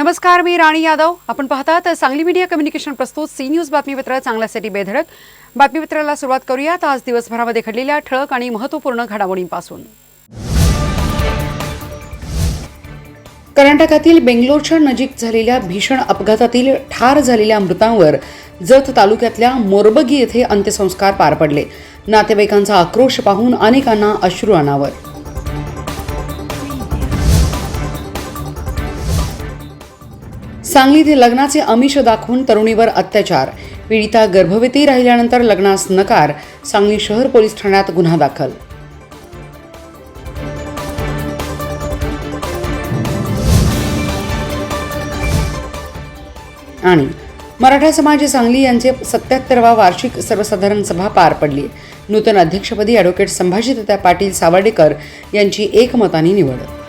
नमस्कार मी राणी यादव. आपण पाहतात सांगली मीडिया कम्युनिकेशन प्रस्तुत सी न्यूज बातमीपत्र चांगल्यासाठी बेधडक. बातमीपत्राला सुरुवात करूयात. आज दिवसभरामध्ये घडलेल्या ठळक आणि महत्त्वपूर्ण घडामोडींपासून. कर्नाटकातील बेंगलोरच्या नजीक झालेल्या भीषण अपघातातील ठार झालेल्या मृतांवर जत तालुक्यातल्या मोरबगी येथे अंत्यसंस्कार पार पडले. नातेवाईकांचा आक्रोश पाहून अनेकांना अश्रू अनावर. सांगलीत लग्नाचे आमिष दाखवून तरुणीवर अत्याचार. पीडिता गर्भवती राहिल्यानंतर लग्नास नकार सांगली शहर पोलीस ठाण्यात गुन्हा दाखल. आणि मराठा समाज सांगली यांचे सत्याहत्तरवा वार्षिक सर्वसाधारण सभा पार पडली. नूतन अध्यक्षपदी ॲडव्होकेट संभाजीतात्या पाटील सावर्डेकर यांची एकमताने निवड.